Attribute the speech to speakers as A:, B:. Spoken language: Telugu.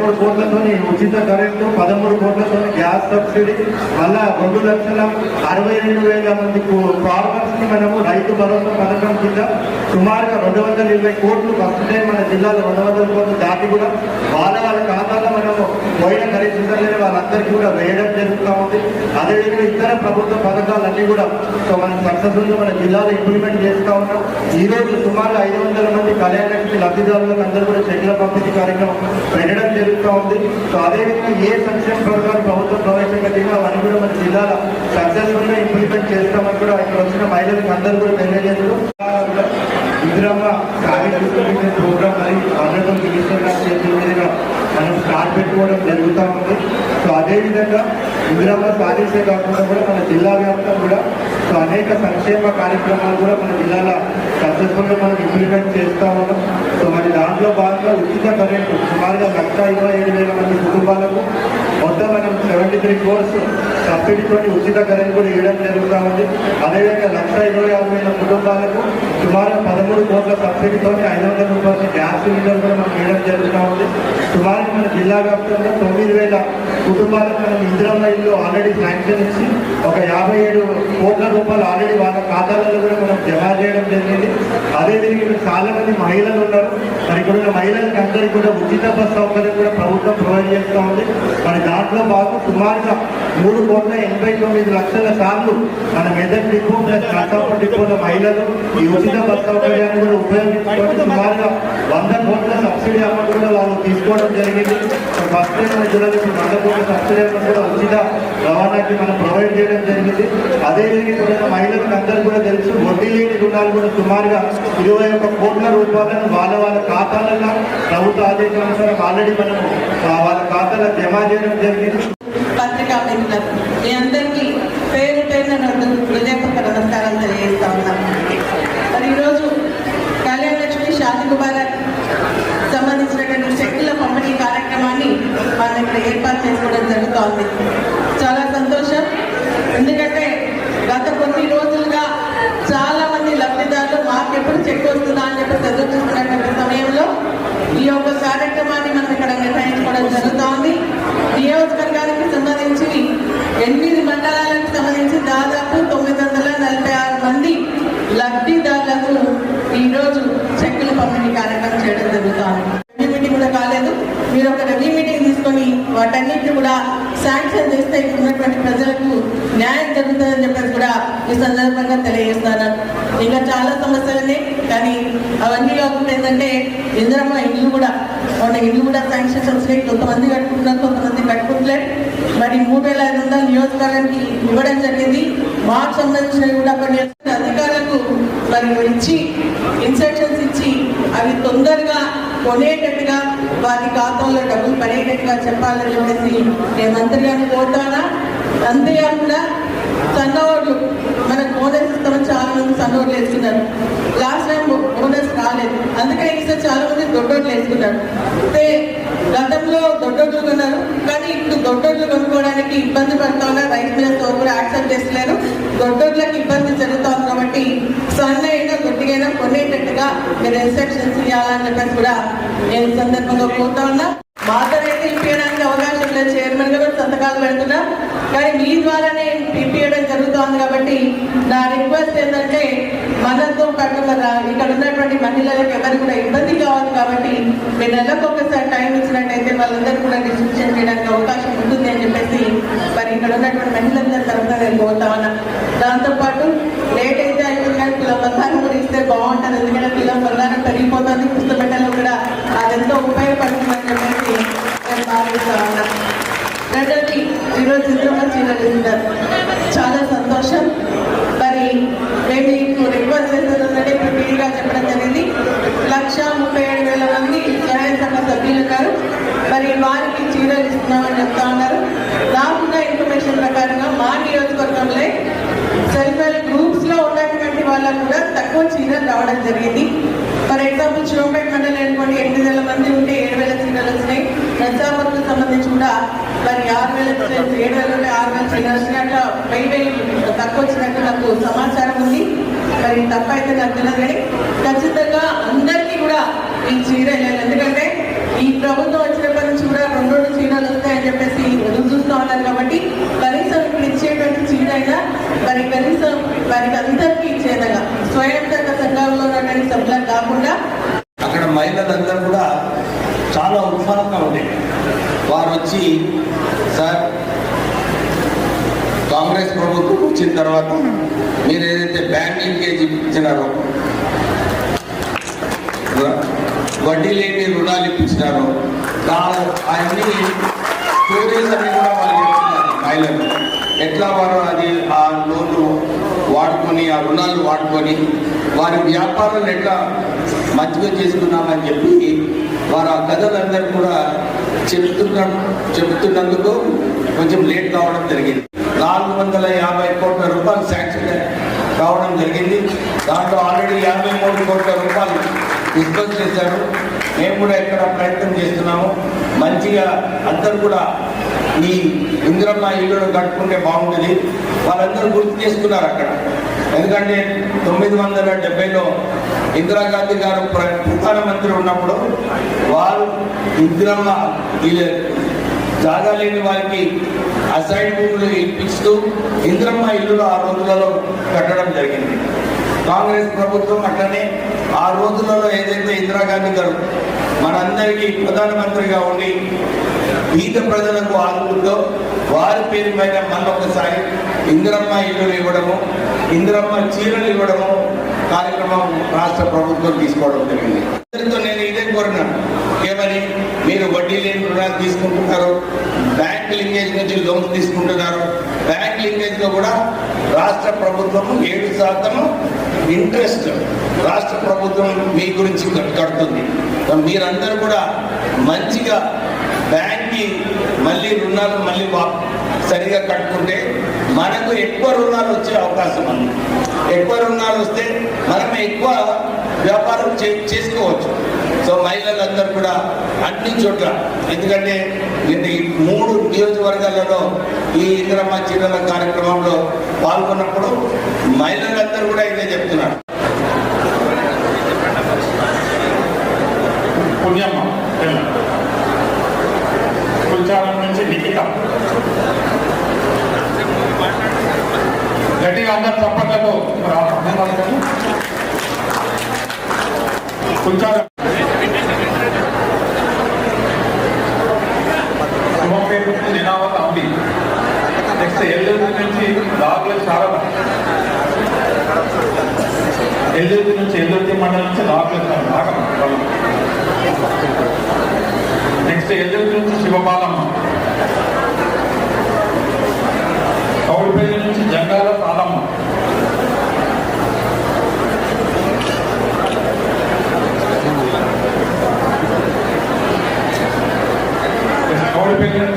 A: మూడు కోట్లతో ఉచిత కరెంటు పదమూడు కోట్లతో గ్యాస్ సబ్సిడీ మళ్ళా రెండు లక్షల అరవై రెండు వేల మంది ఫార్మర్స్ని మనము రైతు భరోసా పథకం కింద సుమారుగా రెండు వందల ఇరవై కోట్లు ఫస్ట్ టైం మన జిల్లాలో. రెండు వందల కోట్లు దాటి కూడా వాళ్ళ వాళ్ళ ఖాతాలో మనము పోయిన ఖరీదు వాళ్ళందరికీ కూడా వేయడం జరుగుతూ ఉంది. అదేవిధంగా ఇతర ప్రభుత్వ పథకాలన్నీ కూడా సో మనం సక్సెస్ఫుల్గా మన జిల్లాలో ఇంప్లిమెంట్ చేస్తూ ఉన్నాం. ఈ రోజు సుమారు ఐదు వందల మంది కళ్యాణ లబ్ధిదారులకు అందరూ కూడా చెక్కుల పంపిణీ కార్యక్రమం పెట్టడం జరుగుతూ ఉంది. సో అదేవిధంగా ఏ సంక్షేమ పథకాలు ప్రభుత్వం ప్రవేశపెట్టిందో అవన్నీ కూడా మన జిల్లాలో సక్సెస్ఫుల్గా ఇంప్లిమెంట్ చేస్తామని కూడా ఇక్కడ వచ్చిన మహిళలకు అందరూ కూడా తెలియజేస్తూ ఇందిరమ్మ కార్యక్రమం ప్రోగ్రామ్ మరి ఆనరబుల్ మినిస్టర్ గారు చేతుల మీదుగా మనం స్టార్ట్ పెట్టుకోవడం జరుగుతూ ఉంది. సో అదేవిధంగా ఇందిరమ్మ సాధించే కాకుండా కూడా మన జిల్లా వ్యాప్తంగా కూడా సో అనేక సంక్షేమ కార్యక్రమాలు కూడా మన జిల్లాలో సక్సెస్ఫుల్గా మనం ఇంప్లిమెంట్ చేస్తూ ఉన్నాం. సో మరి దాంట్లో భాగంగా ఉచిత కరెంటు సుమారుగా లక్ష ఇరవై ఏడు వేల మంది కుటుంబాలకు మొత్తం మనం సెవెంటీ త్రీ కోర్స్ సబ్సిడీతో ఉచిత కరెంట్ కూడా ఇవ్వడం జరుగుతూ ఉంది. అదేవిధంగా లక్ష ఇరవై ఆరు వేల కుటుంబాలకు సుమారు పదమూడు కోట్ల సబ్సిడీతో ఐదు వందల రూపాయల గ్యాస్ సిలిండర్ కూడా మనం వేయడం జరుగుతూ ఉంది. సుమారు మన జిల్లా వ్యాప్తంగా తొమ్మిది వేల కుటుంబాలకు మనం ఇందిరమ్మ ఇల్లు ఆల్రెడీ శాంక్షన్ ఇచ్చి ఒక యాభై ఏడు కోట్ల రూపాయలు ఆల్రెడీ వాళ్ళ ఖాతాలలో కూడా మనం జమ చేయడం జరిగింది. అదేవిధంగా ఇక్కడ చాలా మంది మహిళలు ఉన్నారు. మరి ఇక్కడ ఉన్న మహిళలకు అందరికీ కూడా ఉచిత బస్ సౌకర్యం కూడా ప్రభుత్వం ప్రొవైడ్ చేస్తూ ఉంది. మరి దాంట్లో భాగం సుమారుగా మూడు కోట్ల ఎనభై తొమ్మిది లక్షల సార్లు మన మెదక్ డిపో ప్లస్ నర్సాపూర్ డిపోల మహిళలు ఈ ఉచిత బస్ సౌకర్యాన్ని కూడా ఉపయోగించుకొని సుమారుగా వంద కోట్ల సబ్సిడీ అమౌంట్ కూడా వాళ్ళు తీసుకోవడం జరిగింది. సో ఫస్ట్ జిల్లాలో ఇప్పుడు వంద కోట్ల సబ్సిడీ అమౌంట్ కూడా ఉచిత రవాణాకి మనం ప్రొవైడ్ చేయడం జరిగింది. అదేవిధంగా ఇక్కడ మహిళలకు అందరూ కూడా తెలుసు వడ్డీ లేని రుణాలు కూడా సుమారుగా ఇరవై ఒక్క కోట్ల రూపాయలను వాళ్ళ వాళ్ళ ఖాతాలలో ప్రభుత్వ ఆదేశానుసారం ఆల్రెడీ మనము వాళ్ళ ఖాతాలో జమ చేయడం జరిగింది.
B: పత్రికా మిత్రులకు మీ అందరికీ పేరు పేరున నన్ను హృదయపూర్వక నమస్కారాలు తెలియజేస్తా ఉన్నాను మరి ఈరోజు కళ్యాణ లక్ష్మి షాది ముబారక్ సంబంధించినటువంటి శక్తుల పంపిణీ కార్యక్రమాన్ని మనం ఇక్కడ ఏర్పాటు చేసుకోవడం జరుగుతోంది చాలా సంతోషం ఎందుకంటే గత కొన్ని రోజులుగా చాలా మంది లబ్ధిదారులు మాకు ఎప్పుడు చెక్ వస్తుందా అని చెప్పి ఎదురు చూస్తున్నటువంటి సమయంలో ఈ యొక్క కార్యక్రమాన్ని మనం ఇక్కడ నిర్వహించుకోవడం జరుగుతోంది నియోజకవర్గానికి సంబంధించి ఎనిమిది మండలాలకు సంబంధించి దాదాపు తొమ్మిది వందల నలభై ఆరు మంది లబ్ధిదారులకు ఈరోజు చెక్కులు పంపిణీ కార్యక్రమం చేయడం జరుగుతోంది రెవెన్యూ మీటింగ్ కూడా కాలేదు మీరు ఒక రెవెన్యూ మీటింగ్ తీసుకొని వాటన్నిటిని కూడా శాంక్షన్ చేస్తే ఇక్కడ ఉన్నటువంటి ప్రజలకు న్యాయం జరుగుతుందని చెప్పేసి కూడా ఈ సందర్భంగా తెలియజేస్తాను ఇంకా చాలా సమస్యలు కానీ అవన్నీ కాకుండా ఏంటంటే ఇందిరమ్మ ఇల్లు కూడా వాళ్ళ ఇల్లు కూడా శాంక్షన్స్ వచ్చినాయి కొంతమంది కట్టుకుంటున్నారు కొంతమంది కట్టుకుంటలేదు మరి మూడు వేల ఐదు వందల నియోజకవర్గానికి ఇవ్వడం జరిగింది. మాకు సంబంధించినవి కూడా కొన్ని అధికారులకు మరి ఇచ్చి ఇన్స్ట్రక్షన్స్ ఇచ్చి అవి తొందరగా కొనేటట్టుగా వారి ఖాతాలో డబ్బులు పడేటట్టుగా చెప్పాలని చెప్పేసి నేను మంత్రి గారిని కోరుతానా అంతేకాకుండా సన్నోళ్ళు. మన బోనస్ ఇస్తామని చాలా మంది సన్నోళ్ళు వేసుకున్నారు. లాస్ట్ టైం బోనస్ రాలేదు. అందుకని ఈసారి చాలా మంది దొడ్డోళ్ళు వేసుకున్నారు. అయితే గతంలో దొడ్డోళ్ళు కొన్నారు. కానీ ఇప్పుడు దొడ్డోళ్ళు కొనుక్కోవడానికి ఇబ్బంది పడతా ఉన్నారు రైతు మీద కూడా యాక్సెప్ట్ చేస్తున్నారు దొడ్డోళ్ళకి ఇబ్బంది గట్టిగా కొనేటట్టుగా మీరు ఇన్స్ట్రక్షన్స్ ఇవ్వాలని చెప్పేసి కూడా నేను సందర్భంగా కోరుతా ఉన్నా. మాతరైతే ఇప్పించడానికి అవకాశం లేదు. చైర్మన్గా కూడా సంతకాలు పెడుతున్నా. కానీ మీ ద్వారానే ఇప్పించడం జరుగుతోంది కాబట్టి నా రిక్వెస్ట్ ఏంటంటే మనతో పాటు ఇక్కడ ఉన్నటువంటి మహిళలకు ఎవరు కూడా ఇబ్బంది కావాలి కాబట్టి మీరు నెలకు ఒకసారి టైం ఇచ్చినట్టయితే వాళ్ళందరూ కూడా డిస్ట్రిబ్యూషన్ చేయడానికి అవకాశం ఉంటుంది అని చెప్పేసి మరి ఇక్కడ ఉన్నటువంటి మహిళలందరి తరఫున నేను కోరుతా ఉన్నా. దాంతోపాటు లేట్ అయితే అయిపోయింది కానీ కిలో బంగారం ఇస్తే బాగుంటుంది. ఎందుకంటే కిలో బంగారం పెరిగిపోతుంది. పుస్తకల్లో కూడా అదెంతో ఉపయోగపడుతుందని చెప్పేసి నేను భావిస్తా ఉన్నా. రెండోది ఈరోజు చిత్రంలో చీరలు చాలా సంతోషం. మరి మేము మీకు రిక్వెస్ట్ చేసేదంటే ఇప్పుడు క్లియర్గా చెప్పడం జరిగింది. లక్ష ముప్పై ఏడు వేల మంది సహాయ సంఘ సభ్యులు ఉన్నారు. మరి వారికి చీరలు ఇస్తున్నామని చెప్తా వాళ్ళకు కూడా తక్కువ చీరలు రావడం జరిగింది. ఫర్ ఎగ్జాంపుల్ శివంపేట మండలి అనుకోండి ఎనిమిది వేల మంది ఉంటే ఏడు వేల చీరలు వచ్చినాయి నర్సాపూర్కు సంబంధించి కూడా మరి ఆరు వేల చీరలు, ఏడు వేల ఉంటే ఆరు వేల చీరలు వచ్చినాయి అట్లా వెయ్యి వెయ్యి తక్కువ వచ్చినట్టు నాకు సమాచారం ఉంది. మరి తప్ప అయితే నాకు తెలియదు కానీ ఖచ్చితంగా అందరికీ కూడా ఈ చీర వెళ్ళాలి. ఎందుకంటే ఈ ప్రభుత్వం వచ్చినప్పటి నుంచి కూడా రెండు రెండు చీరలు వస్తాయని చెప్పేసి ఎదురు చూస్తూ ఉన్నారు కాబట్టి మరి అందరికీ ఇచ్చేటువంటి మరి కనీసం వారికి అందరికీ ఇచ్చేదగా స్వయం సహాయక సంఘంలో ఉన్నటువంటి సభ్యులకు కాకుండా.
C: అక్కడ మహిళలందరూ కూడా చాలా ఉత్సాహంగా ఉండేది వారు వచ్చి సార్ కాంగ్రెస్ ప్రభుత్వం వచ్చిన తర్వాత మీరు ఏదైతే బ్యాంక్ లింకేజ్ ఇప్పించినారో వడ్డీ లేని రుణాలు ఇప్పించినారో దా- అవన్నీ స్టోరీస్ అన్ని కూడా వాళ్ళు చెప్తున్నారు మహిళలు. ఎట్లా వారు అది ఆ లోన్లు వాడుకొని ఆ రుణాలు వాడుకొని వారి వ్యాపారాలు ఎట్లా మంచిగా చేసుకున్నామని చెప్పి వారు ఆ కథలందరూ కూడా చెబుతున్న చెబుతున్నందుకు కొంచెం లేట్ కావడం జరిగింది. నాలుగు వందల యాభై కోట్ల రూపాయలు శాంక్షన్ కావడం జరిగింది. దాంట్లో ఆల్రెడీ యాభై మూడు కోట్ల రూపాయలు డిస్కస్ చేశారు. మేము కూడా ఇక్కడ ప్రయత్నం చేస్తున్నాము. మంచిగా అందరు కూడా ఈ ఇందిరమ్మ ఇల్లును కట్టుకుంటే బాగుంటుంది. వాళ్ళందరూ గుర్తు చేసుకున్నారు అక్కడ. ఎందుకంటే తొమ్మిది వందల డెబ్బైలో ఇందిరాగాంధీ గారు ప్రధానమంత్రి ఉన్నప్పుడు వారు ఇందిరమ్మ ఇల్లు జాగా లేని వారికి అసైన్మెంట్లు భూములు ఇప్పిస్తూ ఇంద్రమ్మ ఇల్లులు ఆ రోజులలో కట్టడం జరిగింది. కాంగ్రెస్ ప్రభుత్వం అట్లనే ఆ రోజులలో ఏదైతే ఇందిరాగాంధీ గారు మనందరికీ ప్రధానమంత్రిగా ఉండి బీద ప్రజలకు ఆదుకుంటూ వారి పేరు పైన మళ్ళొకసారి ఇందిరమ్మ ఇల్లులు ఇవ్వడము ఇందిరమ్మ చీరలు ఇవ్వడము కార్యక్రమం రాష్ట్ర ప్రభుత్వం తీసుకోవడం జరిగింది. అందరితో నేను ఇదే కోరినాను. ఏమని మీరు వడ్డీ లేని రుణాలు తీసుకుంటున్నారు బ్యాంక్ లింకేజ్ నుంచి లోన్స్ తీసుకుంటున్నారు. బ్యాంక్ లింకేజ్లో కూడా రాష్ట్ర ప్రభుత్వం ఏడు శాతము ఇంట్రెస్ట్ రాష్ట్ర ప్రభుత్వం మీ గురించి కట్టుకడుతుంది మీరందరూ కూడా మంచిగా బ్యాంక్ బ్యాంక్కి మళ్ళీ రుణాలు మళ్ళీ బా సరిగా కట్టుకుంటే మనకు ఎక్కువ రుణాలు వచ్చే అవకాశం ఉంది. ఎక్కువ రుణాలు వస్తే మనం ఎక్కువ వ్యాపారం చే- చేసుకోవచ్చు. సో మహిళలందరూ కూడా అన్ని చోట్ల ఎందుకంటే ఈ మూడు నియోజకవర్గాలలో ఈ ఇంద్రమ్మ చీరల కార్యక్రమంలో పాల్గొన్నప్పుడు మహిళలందరూ కూడా ఇదే చెప్తున్నారు.
D: పుణ్యమ్మ నుంచి నిఖిత గట్టిగా అందరు చప్పట్లతో కుల్చారం శుభం అంబి నెక్స్ట్ ఎల్లుండి నుంచి దాగుల శారద ఎల్లుండి నుంచి ఎల్లుండి మండలం నుంచి దాగుల నెక్స్ట్ ఎల్లుండి నుంచి Gracias.